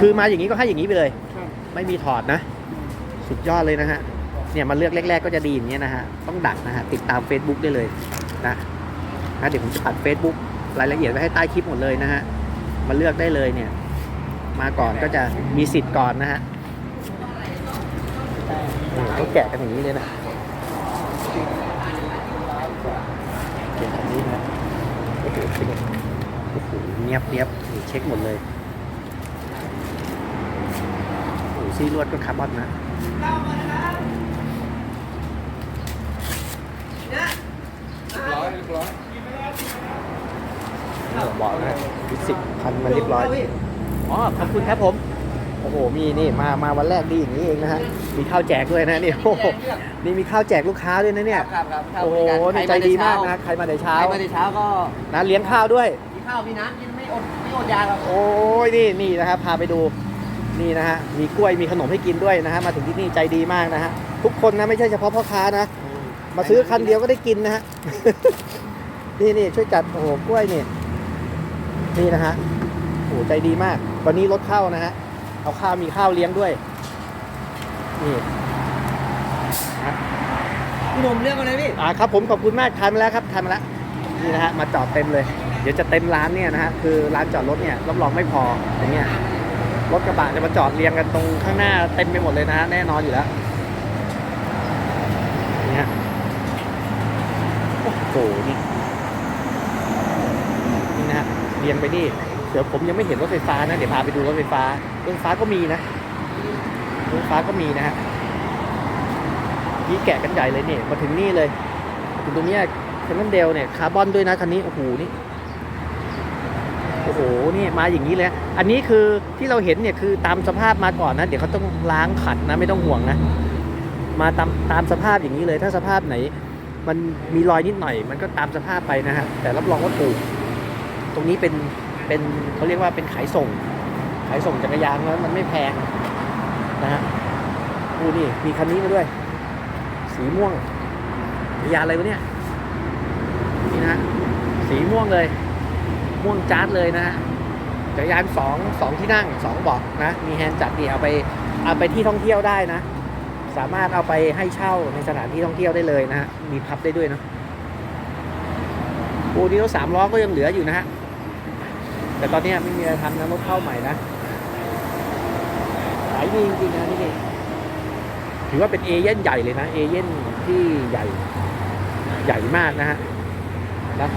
คือมาอย่างนี้ก็ให้อย่างนี้ไปเลย ครับไม่มีถอดนะ สุดยอดเลยนะฮะ เนี่ยมาเลือกแรก ๆ ก็จะดีอย่างเงี้ยนะฮะ ต้องดักนะฮะ ติดตาม Facebook ได้เลยนะนะเดี๋ยวผมจะปัด Facebook รายละเอียดไว้ให้ใต้คลิปหมดเลยนะฮะ มาเลือกได้เลยเนี่ย มาก่อนก็จะมีสิทธิ์ก่อนนะฮะโอ้โหเขาแกะกันอย่างนี้เลยนะแกะแบบนี้นะโอ้โหเป็นโอ้โหเนียบเนียบนี่เช็คหมดเลย โอ้โหซี่ลวดก็คาร์บอนนะร้อยเรียบร้อยผมบอกนะฟิสิกพันมาเรียบร้อย อ๋อ ขอบคุณครับผม โอ้โห มีนี่มา มาวันแรกดีอย่างนี้เองนะฮะ มีข้าวแจกด้วยนะนี่โอ้โหนี่มีข้าวแจกลูกค้าด้วยนะเนี่ย ครับครับครับโอ้โหนี่ใจดีมากนะ ใครมาแต่เช้าเช้า ใครมาแต่เช้าก็นะเลี้ยงข้าวด้วย มีข้าว มีน้ำกินไม่อด ไม่อดอยากครับ โอ้ยนี่นี่นะครับ พาไปดู นี่นะฮะมีกล้วยมีขนมให้กินด้วยนะฮะมาถึงที่นี่ใจดีมากนะฮะทุกคนนะไม่ใช่เฉพาะพ่อค้านะ มาซื้อคันเดียวก็ได้กินนะฮะนี่นี่ช่วยจัดโอ้โหกล้วยนี่นี่นะฮะโอ้โหใจดีมาก วันนี้รถเข้านะฮะเอาข้าวมีข้าวเลี้ยงด้วยนี่พี่หนุ่มเรื่องอะไรพี่อ่าครับผมขอบคุณมากทานมาแล้วครับทานมาแล้วนี่นะฮะมาจอดเต็มเลย เดี๋ยวจะเต็มร้านเนี่ยนะฮะคือร้านจอดรถเนี่ยรับรองไม่พออย่างเงี้ย รถกระบะจะมาจอดเรียงกันตรงข้างหน้าเต็มไปหมดเลยนะฮะแน่นอนอยู่แล้วเนี่ยโอ้โหนี่นี่นะฮะเรียงไปนี่เดี๋ยวผมยังไม่เห็นรถไฟฟ้านะเดี๋ยวพาไปดูรถไฟฟ้ารถไฟฟ้าก็มีนะรถไฟฟ้าก็มีนะฮะนี่แกะกันใหญ่เลยเนี่ยมาถึงนี่เลยถึงตรงนี้ยคันนั้นเดลเนี่ยคาร์บอนด้วยนะคันนี้โอ้โหนี่ โอ้โหนี่มาอย่างนี้เลย อันนี้คือที่เราเห็นเนี่ยคือตามสภาพมาก่อนนะ เดี๋ยวเขาต้องล้างขัดนะไม่ต้องห่วงนะ มาตามตามสภาพอย่างนี้เลย ถ้าสภาพไหน มันมีรอยนิดหน่อย มันก็ตามสภาพไปนะฮะแต่รับรองว่าถูก ตรงนี้เป็นเป็นเขาเรียกว่าเป็นขายส่ง ขายส่งจักรยานแล้วมันไม่แพงนะฮะดูนี่มีคันนี้มาด้วย สีม่วงจักรยานอะไรวะเนี่ยนี่นะฮะสีม่วงเลย ม่วงจ๊าดเลยนะฮะจักรยานสองสองที่นั่งสองบาะนะ มีแฮนด์จับดีเอาไปเอาไปที่ท่องเที่ยวได้นะ สามารถเอาไปให้เช่าในสถานที่ท่องเที่ยวได้เลยนะฮะมีพับได้ด้วยเนอะปูนี้รถสามล้อก็ยังเหลืออยู่นะฮะแต่ตอนนี้ไม่มีอะไรทำนะรถเข้าใหม่นะขายดีจริงๆนะนี่ถือว่าเป็นเอเย่นใหญ่เลยนะ เอเย่นที่ใหญ่ใหญ่มากนะฮะนะ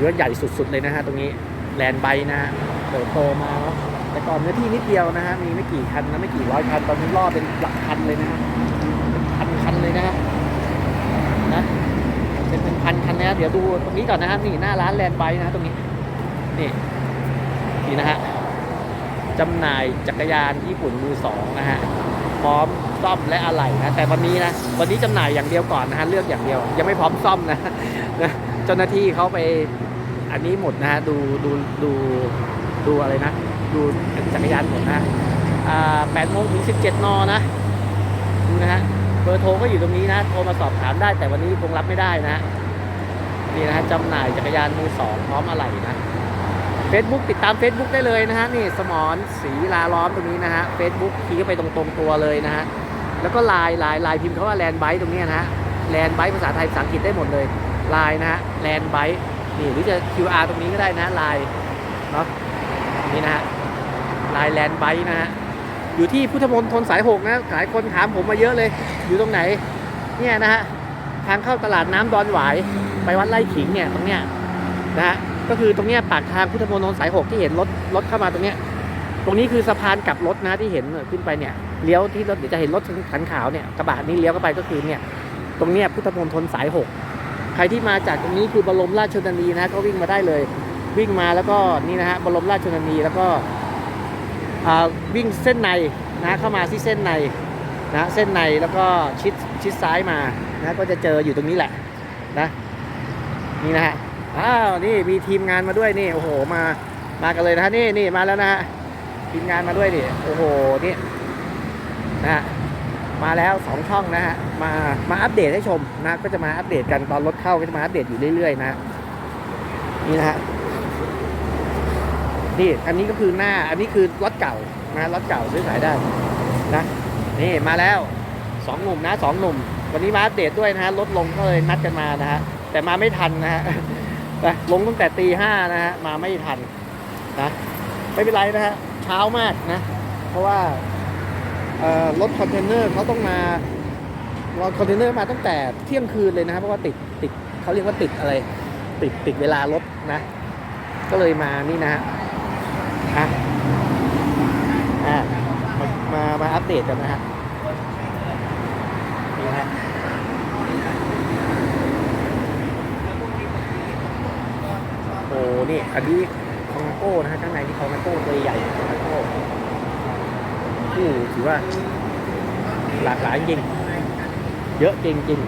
ถือว่าใหญ่สุดๆเลยนะฮะตรงนี้แลนไบนะฮะเติบโตมาเนาะแต่ก่อนเนื้อที่นิดเดียวนะฮะมีไม่กี่คันนะไม่กี่ร้อยคันตอนนี้ล่อเป็นหลักพันเลยนะฮะเป็นพันคันเลยนะฮะนะเป็นเป็นพันคันนะเดี๋ยวดูตรงนี้ก่อนนะฮะนี่หน้าร้านแลนไบนะฮะตรงนี้นี่นี่นะฮะจำหน่ายจักรยานญี่ปุ่นมือสองนะฮะพร้อมซ่อมและอะไหล่นะแต่วันนี้นะวันนี้จำหน่ายอย่างเดียวก่อนนะฮะเลือกอย่างเดียว ยังไม่พร้อมซ่อมนะนะเจ้าหน้าที่เขาไป อันนี้หมดนะฮะดูดูดูดูอะไรนะ ดูจักรยานหมดนะแปดโมงถึงสิบเจ็ดนนะดูนะฮะเบอร์โทรก็อยู่ตรงนี้นะโทรมาสอบถามได้แต่วันนี้คงรับไม่ได้นะนี่นะฮะจำหน่ายจักรยานมือสองพร้อมอะไหล่นะ Facebook ติดตาม Facebook ได้เลยนะฮะนี่สมอนสีลาล้อมตรงนี้นะฮะ Facebook คีย์เข้าไปตรงตัวเลยนะฮะแล้วก็ไลน์ไลน์ไลน์พิมพ์เขาว่าแลนด์ไบต์ตรงนี้นะฮะแลนด์ไบภาษาไทยภาษาอังกฤษได้หมดเลยไลน์นะฮะแลนด์ไบ นี่หรือจะ QR ตรงนี้ก็ได้นะลน์เนาะนี่นะฮะลน์แลนด์ไบนะฮะอยู่ที่พุทธมณฑลสายหกนะหลายคนถามผมมาเยอะเลย อยู่ตรงไหนเนี่ยนะฮะทางเข้าตลาดน้ำดอนหวายไปวัดไร่ขิงเนี่ยตรงเนี้ยนะฮะก็คือตรงเนี้ยปากทางพุทธมณฑลสายหกที่เห็นรถรถเข้ามาตรงเนี้ยตรงนี้คือสะพานกลับรถนะที่เห็นขึ้นไปเนี่ยเลี้ยวที่รถเดี๋ยวจะเห็นรถคันขาวเนี่ยกระบะนี้เลี้ยวเข้าไปก็คือเนี่ยตรงเนี้ยพุทธมณฑลสายหก รที่มาจากตรงนี้คือบรมราชชนนีนะก็วิ่งมาได้เลย วิ่งมาแล้วก็นี่นะฮะบรมราชชนนีแล้วก็วิ่งเส้นในนะเข้ามาที่เส้นในนะเส้นในแล้วก็ชิดชิดซ้ายมานะก็จะเจออยู่ตรงนี้แหละนะนี่นะฮะอ้าวนี่มีทีมงานมาด้วยนี่โอ้โหมามากันเลยนะฮะนี่นี่มาแล้วนะฮะทีมงานมาด้วยนี่โอ้โหนี่นะฮะ มาแล้วสองช่องนะฮะมามาอัปเดตให้ชมนะก็จะมาอัปเดตกันตอนรถเข้าก็จะมาอัปเดตอยู่เรื่อยๆนะนี่นะฮะนี่อันนี้ก็คือหน้าอันนี้คือรถเก่านะรถเก่าซื้อขายได้นะนี่มาแล้วสองหนุ่มนะสองหนุ่ม วันนี้มาอัปเดตด้วยนะฮะลดลงก็เลยนัดกันมานะฮะแต่มาไม่ทันนะฮะลงตั้งแต่ตีห้านะฮะมาไม่ทันนะไม่เป็นไรนะฮะเช้ามากนะ เพราะว่า รถคอนเทนเนอร์เขาต้องมารถคอนเทนเนอร์มาตั้งแต่เที่ยงคืนเลยนะครับเพราะว่าติดติดเขาเรียกว่าติดอะไร ติดติดเวลารถนะ ก็เลยมานี่นะฮะอะมามามาอัปเดตกันนะฮะนี่นะฮะโอ้นี่อันนี้คองโก้นะฮะข้างในนี่คองโก้ตัวใหญ่ องโก้ที่ถือว่า หลากหลายจริง เยอะจริงจริง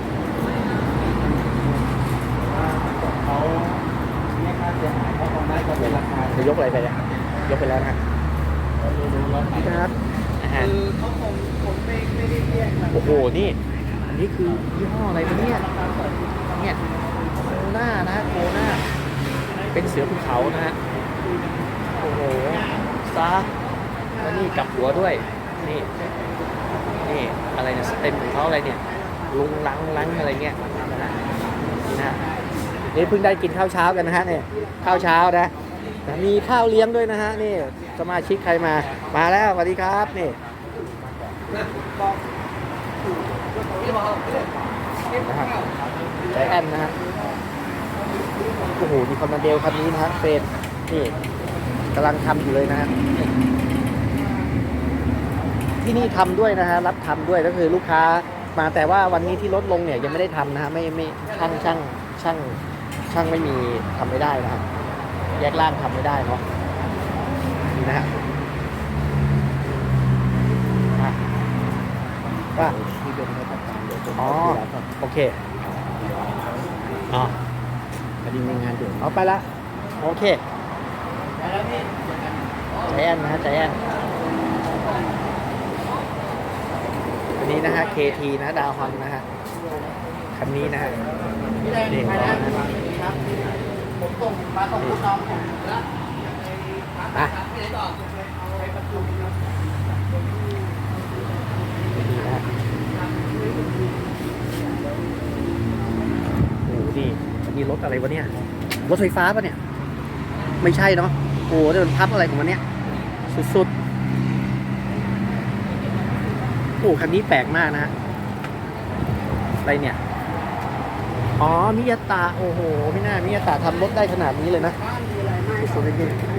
เขาเรียกค่าเสียหายเขาคงได้ก็เป็นราคาจะยกอะไรไปเนี่ยยกไปแล้วนะฮะดูดูรถนี่นะครับอ่าฮะคือเขาคงคงไม่ไม่ได้เรียกแบบโอ้โห นี่ อันนี้คือยี่ห้ออะไรวะเนี่ย เนี่ยโคหน้านะโคหน้าเป็นเสือภูเขานะฮะ โอ้โหซาแล้วนี่กลับหัวด้วย นี่นี่อะไรเนี่ยสเต็มของเขาอะไรเนี่ยลุงลังลังอะไรเงี้ยนะฮะนี่นะฮะนี่เพิ่งได้กินข้าวเช้ากันนะฮะเนี่ยข้าวเช้านะมีข้าวเลี้ยงด้วยนะฮะนี่สมาชิกใครมามาแล้วสวัสดีครับนี่นะครับใจแอนนะฮะโอ้โหมีคอมมานเดลคันนี้นะฮะเฟรนนี่กำลังทำอยู่เลยนะฮะ ที่นี่ทำด้วยนะฮะรับทำด้วยก็คือลูกค้ามาแต่ว่าวันนี้ที่ลดลงเนี่ยยังไม่ได้ทำนะฮะไม่ไม่ช่างช่างช่างช่างไม่มีทำไม่ได้นะฮะแยกล่างทำไม่ได้เนาะนี่นะฮะอะว่าที่เป็นเขาจัดการเดี๋ยวผมอ๋อเอาที่ร้านก่อนโอเคอ๋อพอดีมีงานด่วนเอาไปละโอเคไปแล้วพี่ใจแอนนะฮะใจแอนอั นนี้นะฮะ KT นะดาวฮอนนะฮะคันนี้นะฮะพี่แดงนี่ไปก่อนะนะผมส่งมาส่งลูกน้องผมแล้วอะไปไหนต่อไปประชุมนี่นะฮะโอ้โหนี่อันนี้รถอะไรวะเนี่ย รถไฟฟ้าปะเนี่ย ไม่ใช่เนาะ โอ้โหเดี๋ยวมันพับอะไรของมันเนี่ย สุดๆ โอ้โหคันนี้แปลกมากนะฮะอะไรเนี่ย อ๋อมิยาตะโอ้โห ไม่น่ามิยาตะทำรถได้ขนาดนี้เลยนะบ้านมีอะไรไหมสุดๆจริงๆ